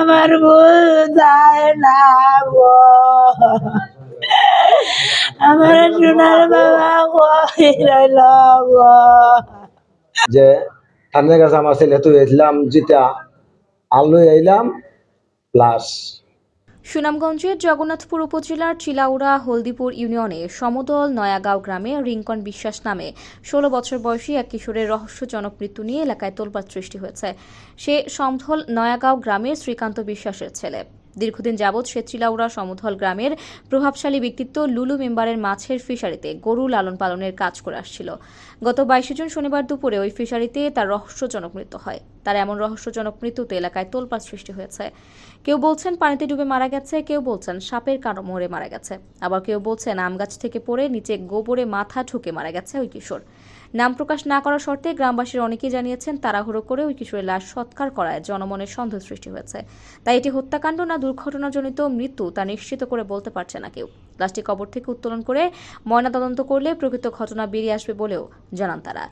আমার বোঝায় না আমার সোনার বাবা রইল যে আপনার কাছে আমার ছেলে তুই এসলাম জিতা আলু এলাম প্লাস সুনামগঞ্জের জগন্নাথপুর উপজেলার চিলাউড়া হলদিপুর ইউনিয়নে সমদল নয়াগাঁও গ্রামে রিঙ্কন বিশ্বাস নামে ষোলো বছর বয়সী এক কিশোরের রহস্যজনক মৃত্যু নিয়ে এলাকায় তোলপাত সৃষ্টি হয়েছে। সে সমধল নয়াগাঁও গ্রামের শ্রীকান্ত বিশ্বাসের ছেলে। দীর্ঘদিন যাবৎ সে চিলাউড়া সমধল গ্রামের প্রভাবশালী ব্যক্তিত্ব লুলু মেম্বারের মাছের ফিশারিতে গরু লালন পালনের কাজ করে আসছিল। গত বাইশে জুন শনিবার দুপুরে ওই ফিশারিতে তার রহস্যজনক মৃত্যু হয়। তার এমন রহস্যজনক মৃত্যুতে এলাকায় তোলপাড় সৃষ্টি হয়েছে। কেউ বলছেন পানিতে ডুবে মারা গেছে, কেউ বলছেন সাপের কামড়ে মারা গেছে। আবার কেউ বলছেন আম গাছ থেকে পড়ে নিচে গোবরে মাথা ঠুকে মারা গেছে ওই কিশোর। নাম প্রকাশ না করার শর্তে গ্রামবাসীর অনেকেই জানিয়েছেন তাড়াহুড়ো করে ওই কিশোরের লাশ সৎকার করায় জনমনের সন্দেহ সৃষ্টি হয়েছে। তাই এটি হত্যাকাণ্ড না দুর্ঘটনাজনিত মৃত্যু তা নিশ্চিত করে বলতে পারছে না কেউ। লাশটি কবর থেকে উত্তোলন করে ময়নাতদন্ত করলে প্রকৃত ঘটনা বেরিয়ে আসবে বলেও জানান তারা।